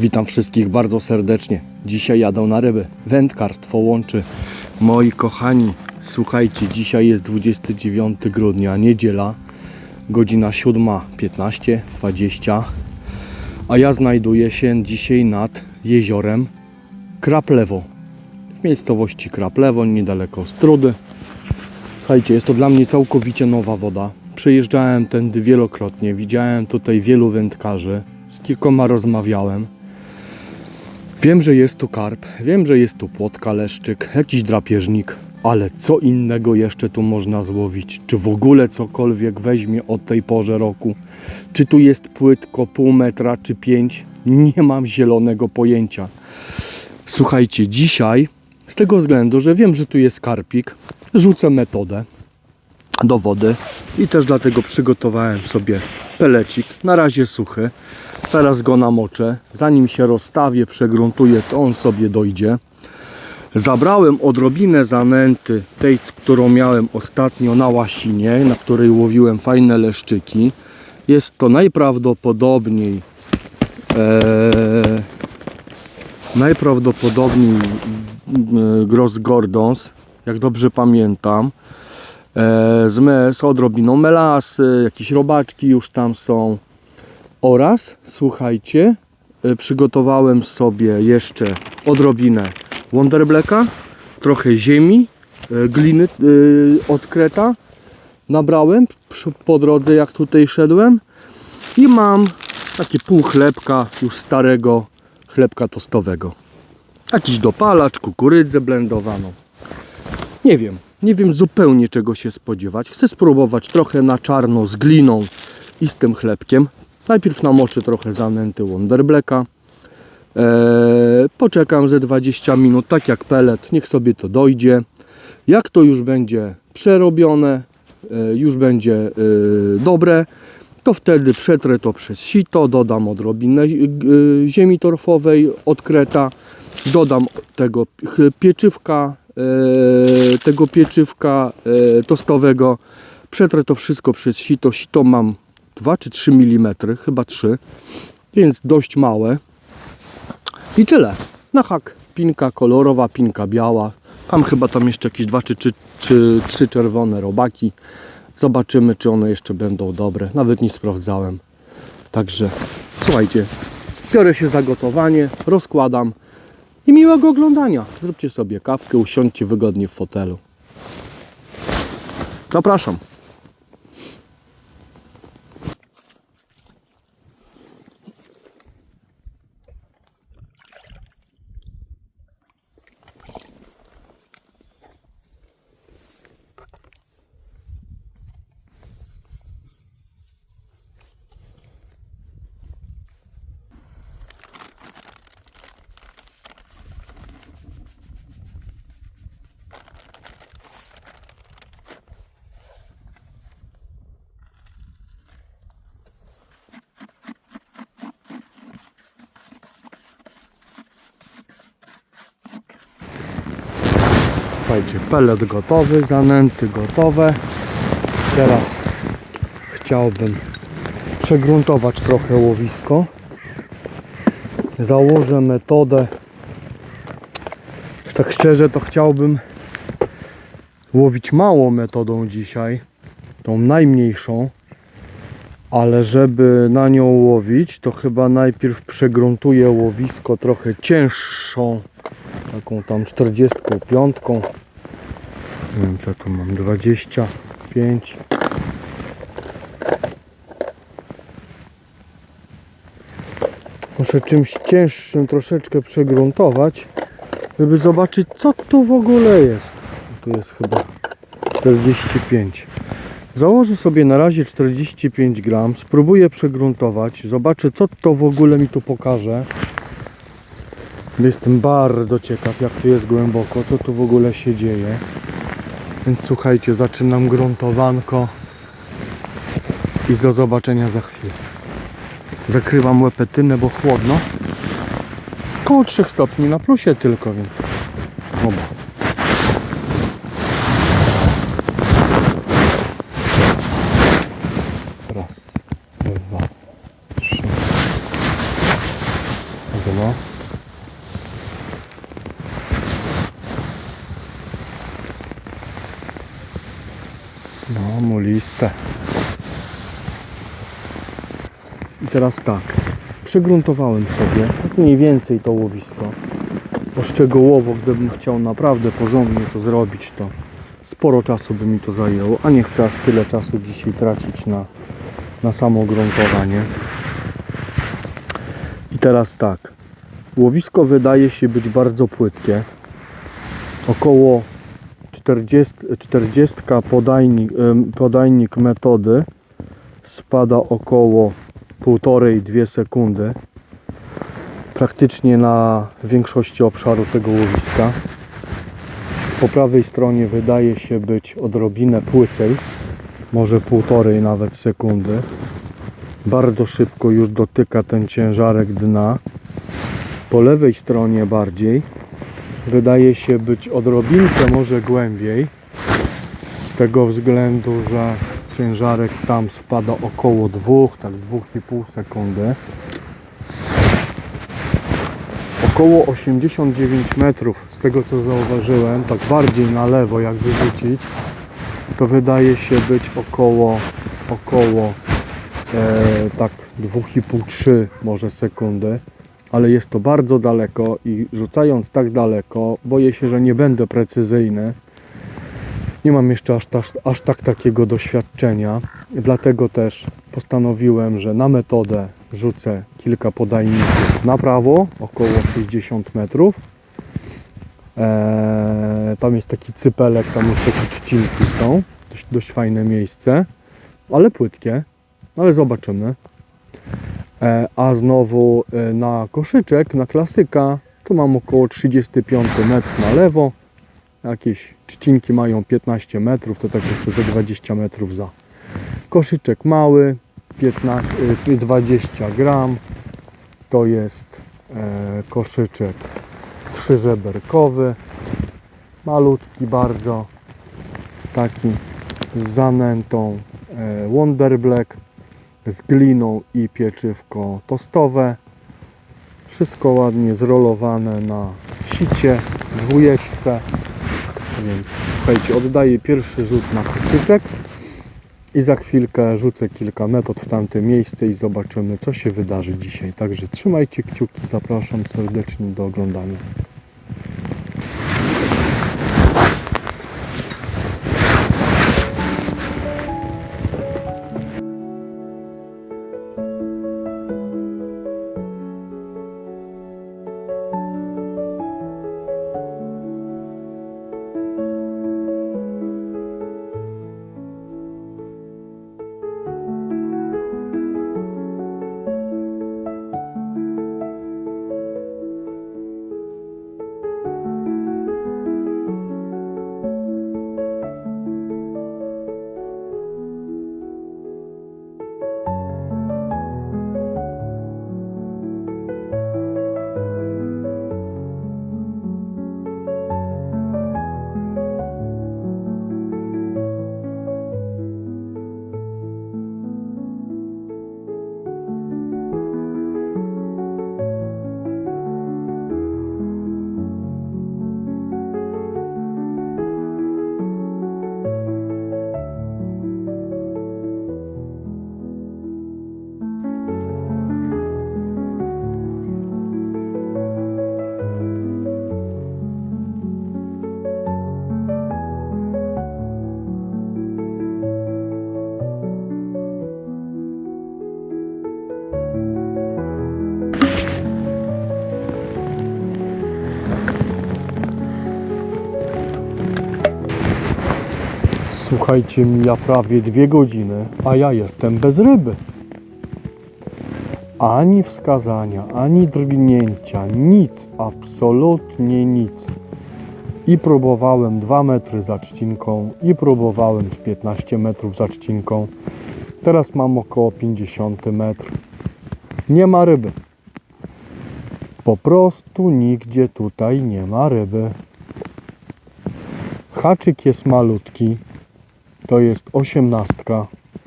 Witam wszystkich bardzo serdecznie. Dzisiaj jadą na ryby. Wędkarstwo łączy. Moi kochani, słuchajcie, dzisiaj jest 29 grudnia, niedziela, godzina 7.15, 20. A ja znajduję się dzisiaj nad jeziorem Kraplewo. W miejscowości Kraplewo, niedaleko Strudy. Słuchajcie, jest to dla mnie całkowicie nowa woda. Przyjeżdżałem tędy wielokrotnie, widziałem tutaj wielu wędkarzy, z kilkoma rozmawiałem. Wiem, że jest tu karp, wiem, że jest tu płotka, leszczyk, jakiś drapieżnik, ale co innego jeszcze tu można złowić? Czy w ogóle cokolwiek weźmie o tej porze roku? Czy tu jest płytko pół metra czy pięć? Nie mam zielonego pojęcia. Słuchajcie, dzisiaj, z tego względu, że wiem, że tu jest karpik, rzucę metodę do wody i też dlatego przygotowałem sobie pelecik, na razie suchy. Teraz go namoczę, zanim się rozstawię, przegruntuję, to on sobie dojdzie. Zabrałem odrobinę zanęty, tej, którą miałem ostatnio na łasinie, na której łowiłem fajne leszczyki. Jest to najprawdopodobniej e, najprawdopodobniej e, Gross Gordons, jak dobrze pamiętam. E, z, z odrobiną melasy, jakieś robaczki już tam są. Oraz, słuchajcie, e, przygotowałem sobie jeszcze odrobinę Wonderblacka, trochę ziemi, e, gliny od kreta nabrałem po drodze jak tutaj szedłem i mam takie pół chlebka już starego chlebka tostowego. Jakiś dopalacz, kukurydzę blendowaną. Nie wiem, nie wiem zupełnie czego się spodziewać. Chcę spróbować trochę na czarno z gliną i z tym chlebkiem. Najpierw namoczę trochę zanęty Wonderblacka. Eee, poczekam ze 20 minut, tak jak pelet, niech sobie to dojdzie. Jak to już będzie przerobione, e, już będzie e, dobre, to wtedy przetrę to przez sito, dodam odrobinę e, ziemi torfowej od kreta, dodam tego pieczywka, tego pieczywka e, tostowego, przetrę to wszystko przez sito, sito mam 2 czy 3 mm, chyba 3, więc dość małe. I tyle. Na hak pinka kolorowa, pinka biała. Mam chyba tam jeszcze jakieś dwa czy, czy, czy trzy czerwone robaki. Zobaczymy, czy one jeszcze będą dobre. Nawet nie sprawdzałem. Także słuchajcie, biorę się za gotowanie, rozkładam i miłego oglądania. Zróbcie sobie kawkę, usiądźcie wygodnie w fotelu. Zapraszam. Słuchajcie, pelet gotowy, zanęty gotowe. Teraz chciałbym przegruntować trochę łowisko. Założę metodę. Tak szczerze to chciałbym łowić małą metodą dzisiaj. Tą najmniejszą. Ale żeby na nią łowić, to chyba najpierw przegruntuję łowisko trochę cięższą taką tam 45 nie wiem co tu mam. 25 muszę czymś cięższym troszeczkę przegruntować żeby zobaczyć co tu w ogóle jest. Tu jest chyba 45 założę sobie na razie 45 gram spróbuję przegruntować zobaczę co to w ogóle mi tu pokaże Jestem bardzo ciekaw, jak tu jest głęboko, co tu w ogóle się dzieje. Więc słuchajcie, zaczynam gruntowanko i do zobaczenia za chwilę. Zakrywam łepetynę, bo chłodno. Koło 3 stopni na plusie tylko, więc oba. Teraz tak, przygruntowałem sobie mniej więcej to łowisko. Bo szczegółowo, gdybym chciał naprawdę porządnie to zrobić, to sporo czasu by mi to zajęło, a nie chcę aż tyle czasu dzisiaj tracić na, na samo gruntowanie. I teraz tak, łowisko wydaje się być bardzo płytkie. Około 40, 40 podajnik, podajnik metody spada około 1,5-2 sekundy praktycznie na większości obszaru tego łowiska. Po prawej stronie wydaje się być odrobinę płycej, może półtorej nawet sekundy. Bardzo szybko już dotyka ten ciężarek dna. Po lewej stronie bardziej wydaje się być odrobinkę może głębiej. Z tego względu, że ciężarek tam spada około 2, tak 2,5 sekundy. Około 89 metrów, z tego co zauważyłem, tak bardziej na lewo jak wyrzucić, to wydaje się być około, około e, tak 2,5-3 może sekundy, ale jest to bardzo daleko i rzucając tak daleko, boję się, że nie będę precyzyjny. Nie mam jeszcze aż, tak- aż tak takiego doświadczenia, dlatego też postanowiłem, że na metodę rzucę kilka podajników na prawo, około 60 metrów. Eee, tam jest taki cypelek, tam już takie trzcinki są, dość, dość fajne miejsce, ale płytkie, ale zobaczymy. E, a znowu e, na koszyczek, na klasyka, to mam około 35 metr na lewo. Jakieś trzcinki mają 15 metrów, to tak jeszcze ze 20 metrów za. Koszyczek mały, 15, y, 20 gram. To jest e, koszyczek trzyżeberkowy. Malutki bardzo. Taki z zanętą e, Wonder Black z gliną i pieczywko tostowe. Wszystko ładnie zrolowane na sicie, dwójeczce. Więc słuchajcie, oddaję pierwszy rzut na koszyczek i za chwilkę rzucę kilka metod w tamte miejsce i zobaczymy co się wydarzy dzisiaj. Także trzymajcie kciuki, zapraszam serdecznie do oglądania. Słuchajcie, mija prawie dwie godziny, a ja jestem bez ryby. Ani wskazania, ani drgnięcia, nic, absolutnie nic. I próbowałem 2 metry za trzcinką, i próbowałem z 15 metrów za trzcinką. Teraz mam około 50 metr. Nie ma ryby. Po prostu nigdzie tutaj nie ma ryby. Haczyk jest malutki, to jest osiemnastka,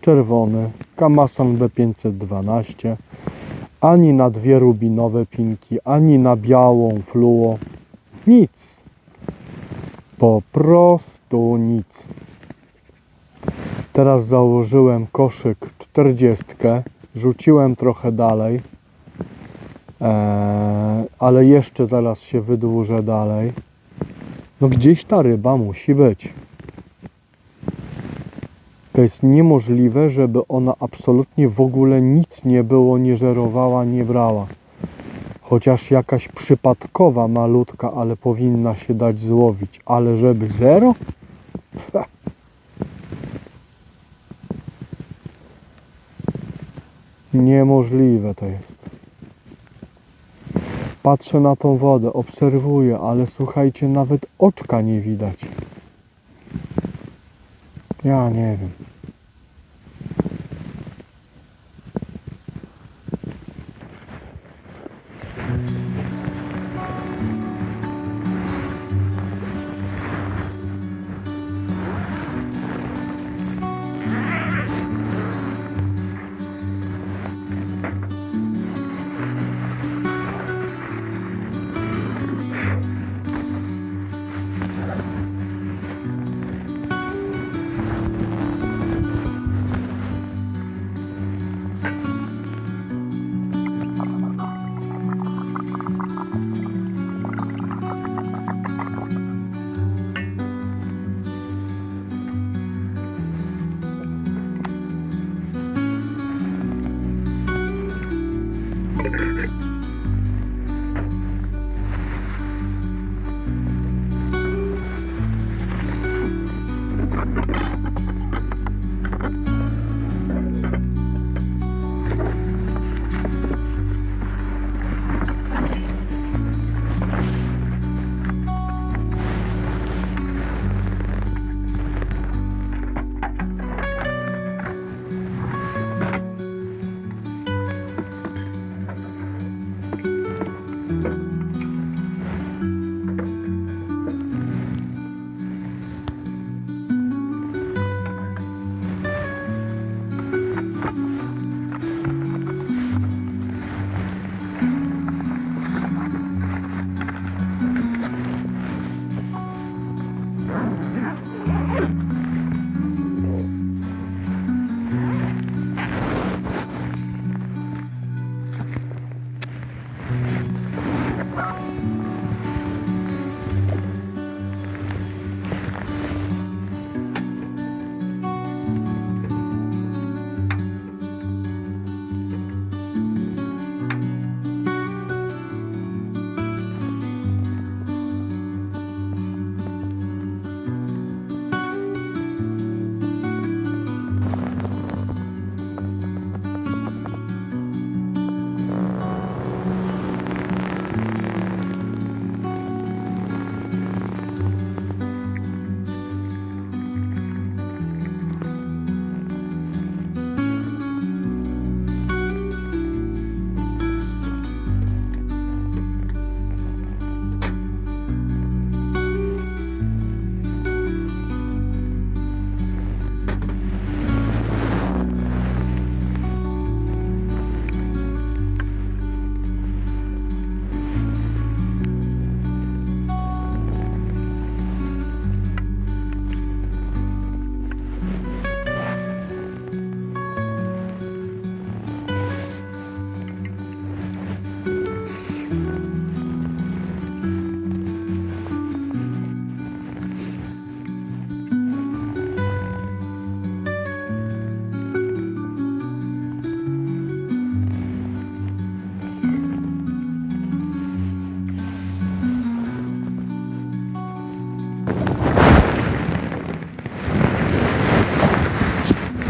czerwony, Kamasan B512, ani na dwie rubinowe pinki, ani na białą fluo, nic. Po prostu nic. Teraz założyłem koszyk 40 Rzuciłem trochę dalej. Eee, ale jeszcze zaraz się wydłużę dalej. No gdzieś ta ryba musi być. To jest niemożliwe, żeby ona absolutnie w ogóle nic nie było, nie żerowała, nie brała. Chociaż jakaś przypadkowa malutka, ale powinna się dać złowić. Ale żeby zero? Niemożliwe to jest. Patrzę na tą wodę, obserwuję, ale słuchajcie, nawet oczka nie widać. Ja nie wiem.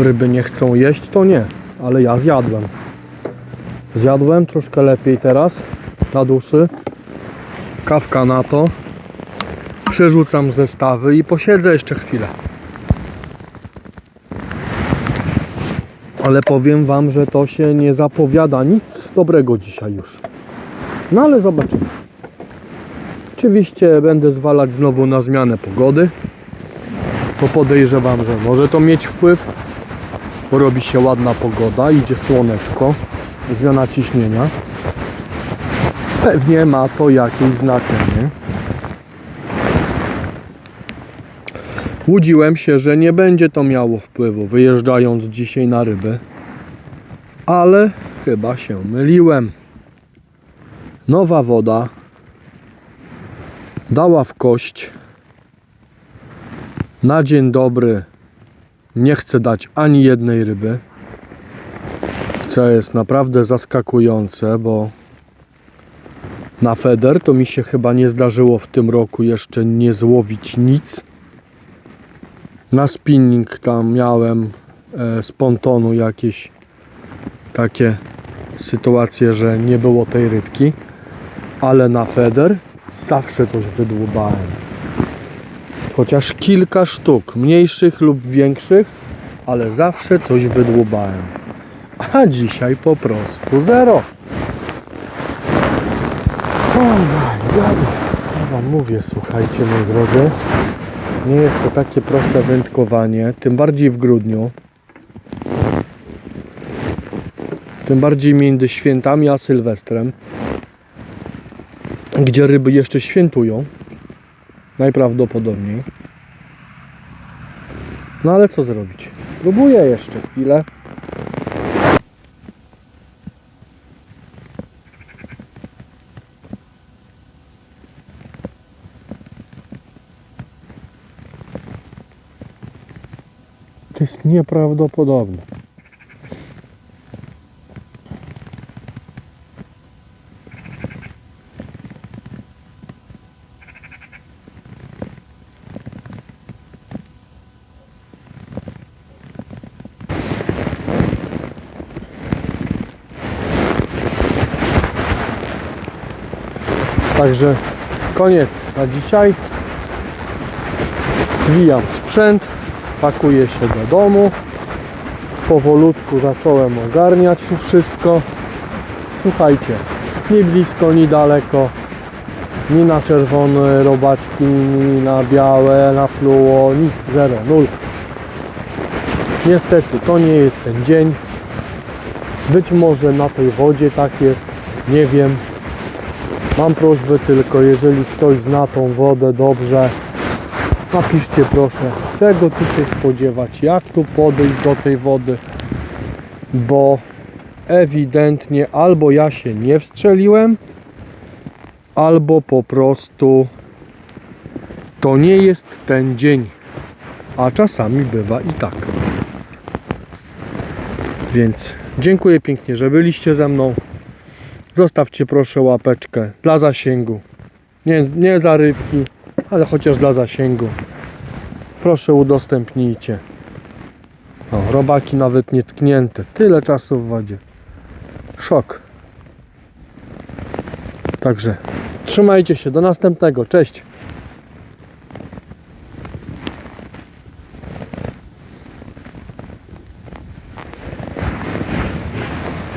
Ryby nie chcą jeść, to nie, ale ja zjadłem. Zjadłem troszkę lepiej teraz, na duszy. Kawka na to. Przerzucam zestawy i posiedzę jeszcze chwilę. Ale powiem Wam, że to się nie zapowiada nic dobrego dzisiaj już. No ale zobaczymy. Oczywiście będę zwalać znowu na zmianę pogody. Bo podejrzewam, że może to mieć wpływ robi się ładna pogoda, idzie słoneczko, zmiana ciśnienia. Pewnie ma to jakieś znaczenie. Łudziłem się, że nie będzie to miało wpływu wyjeżdżając dzisiaj na ryby. Ale chyba się myliłem. Nowa woda dała w kość. Na dzień dobry nie chcę dać ani jednej ryby. Co jest naprawdę zaskakujące, bo na feder to mi się chyba nie zdarzyło w tym roku jeszcze nie złowić nic. Na spinning tam miałem e, z pontonu jakieś takie sytuacje, że nie było tej rybki, ale na feder zawsze coś wydłubałem. Chociaż kilka sztuk, mniejszych lub większych, ale zawsze coś wydłubałem. A dzisiaj po prostu zero. Oj, ja wam mówię, słuchajcie moi drodzy, nie jest to takie proste wędkowanie, tym bardziej w grudniu. Tym bardziej między świętami a Sylwestrem, gdzie ryby jeszcze świętują. Najprawdopodobniej. No ale co zrobić? Próbuję jeszcze chwilę. To jest nieprawdopodobne. Także koniec na dzisiaj. Zwijam sprzęt, pakuję się do domu. Powolutku zacząłem ogarniać tu wszystko. Słuchajcie, ni blisko, ni daleko, ni na czerwone robaczki, ni na białe, na fluo, nic, zero, nul. Niestety to nie jest ten dzień. Być może na tej wodzie tak jest, nie wiem. Mam prośbę tylko, jeżeli ktoś zna tą wodę dobrze, napiszcie proszę, czego tu się spodziewać, jak tu podejść do tej wody, bo ewidentnie albo ja się nie wstrzeliłem, albo po prostu to nie jest ten dzień, a czasami bywa i tak. Więc dziękuję pięknie, że byliście ze mną. Zostawcie proszę łapeczkę dla zasięgu. Nie, nie za rybki, ale chociaż dla zasięgu. Proszę udostępnijcie. O, robaki nawet nie tknięte. Tyle czasu w wodzie. Szok. Także trzymajcie się. Do następnego. Cześć.